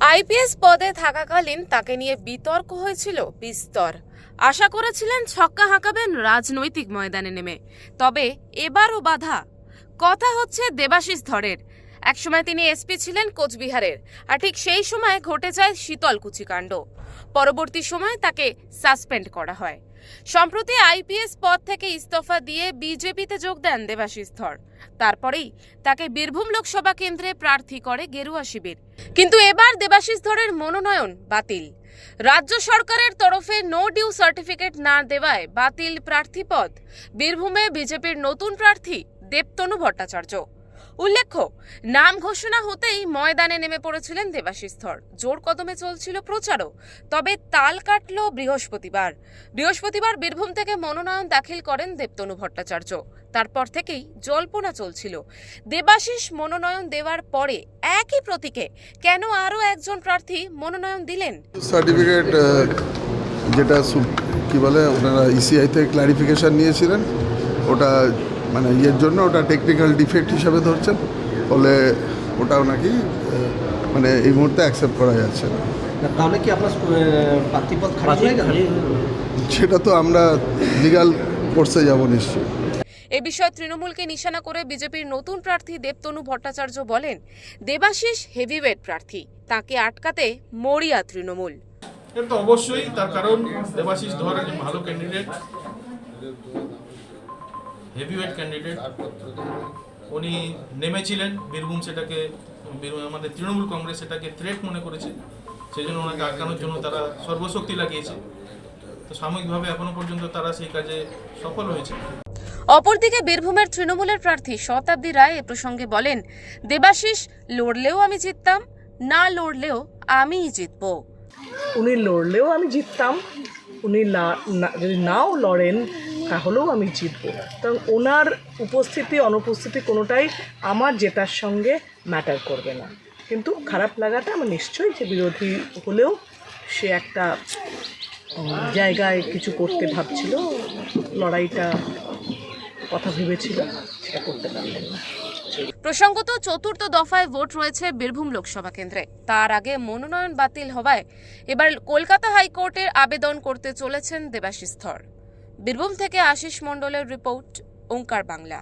IPS পদে থাকাকালীন তাকে নিয়ে বিতর্ক হয়েছিল বিস্তর। আশা করেছিলেন ছক্কা হাঁকাবেন রাজনৈতিক ময়দানে নেমে। তবে এবারও বাধা। কথা হচ্ছে দেবাশিস ধরের। একসময় তিনি এসপি ছিলেন কোচবিহারের, আর ঠিক সেই সময় ঘটে যায় শীতলকুচি কাণ্ড। পরবর্তী সময় তাকে সাসপেন্ড করা হয়। সম্প্রতি আইপিএস পদ থেকে ইস্তফা দিয়ে বিজেপিতে যোগ দেন দেবাশিস ধর। তারপরেই তাকে বীরভূম লোকসভা কেন্দ্রে প্রার্থী করে গেরুয়া শিবির। কিন্তু এবার দেবাশিস ধরের মনোনয়ন বাতিল। রাজ্য সরকারের তরফে নো ডিউ সার্টিফিকেট না দেওয়ায় বাতিল প্রার্থীপদ বীরভূমে বিজেপির নতুন প্রার্থী দেবতনু ভট্টাচার্য। উল্লেখ্য, নাম ঘোষণা হতেই ময়দানে নেমে পড়েছিলেন দেবাশিস ধর জোর কদমে চলছিল প্রচারও, তবে তাল কাটল বৃহস্পতিবার। বৃহস্পতিবার বীরভূম থেকে মনোনয়ন দাখিল করেন দেবতনু ভট্টাচার্য। তারপর থেকেই জল্পনা চলছিল। দেবাশিস মনোনয়ন দেওয়ার পরে একই প্রতীকে কেন আরও একজন প্রার্থী মনোনয়ন দিলেন? সার্টিফিকেট যেটা কি বলে, ওনারা ইসিআই থেকে ক্লারিফিকেশান নিয়েছিলেন। ওটা মানে ইয়ের জন্য ওটা টেকনিক্যাল ডিফেক্ট হিসাবে ধরছেন ফলে ওটাও নাকি মানে এই মুহূর্তে অ্যাকসেপ্ট করা যাচ্ছে না। তাহলে কি আপনার আহ, প্রার্থীপদ খারিজ হয়ে গেল? সেটা তো আমরা লিগাল কোর্সে যাব নিশ্চয়ই। এ বিষয়ে তৃণমূলকে নিশানা করে বিজেপির নতুন প্রার্থী দেবতনু ভট্টাচার্য বলেন দেবাশিস হেভিওয়েট প্রার্থী তাকে আটকাতে মরিয়া তৃণমূল। এটা তো অবশ্যই তার কারণ দেবাশিস ধর একজন ভালো ক্যান্ডিডেট হেভিওয়েট ক্যান্ডিডেট উনি নেমেছিলেন বীরভূম সেটাকে আমাদের তৃণমূল কংগ্রেস সেটাকে থ্রেট মনে করেছে। সেই জন্য ওনাকে আটকানোর জন্য তারা সর্বশক্তি লাগিয়েছে। তো সাময়িকভাবে এখনও পর্যন্ত তারা সেই কাজে সফল হয়েছে। অপরদিকে বীরভূমের তৃণমূলের প্রার্থী শতাব্দী রায় এ প্রসঙ্গে বলেন দেবাশিস লড়লেও আমি জিততাম না লড়লেও আমিই জিতবো। উনি লড়লেও আমি জিততাম উনি না না- যদি নাও লড়েন তাহলেও আমি জিতব। কারণ ওনার উপস্থিতি, অনুপস্থিতি কোনোটাই আমার জেতার সঙ্গে ম্যাটার করবে না। কিন্তু খারাপ লাগাটা আমার নিশ্চয়ই যে বিরোধী হলেও সে একটা জায়গায় কিছু করতে ভাবছিল, লড়াইটা কথা ভেবেছিল, সেটা করতে পারলেন না। প্রসঙ্গত চতুর্থ দফায় ভোট রয়েছে বীরভূম লোকসভা কেন্দ্রে। তার আগে মনোনয়ন বাতিল হওয়ায় এবার কলকাতা হাইকোর্টের আবেদন করতে চলেছেন দেবাশিস ধর। বীরভূম থেকে আশিস মণ্ডলের রিপোর্ট ওঙ্কার বাংলা।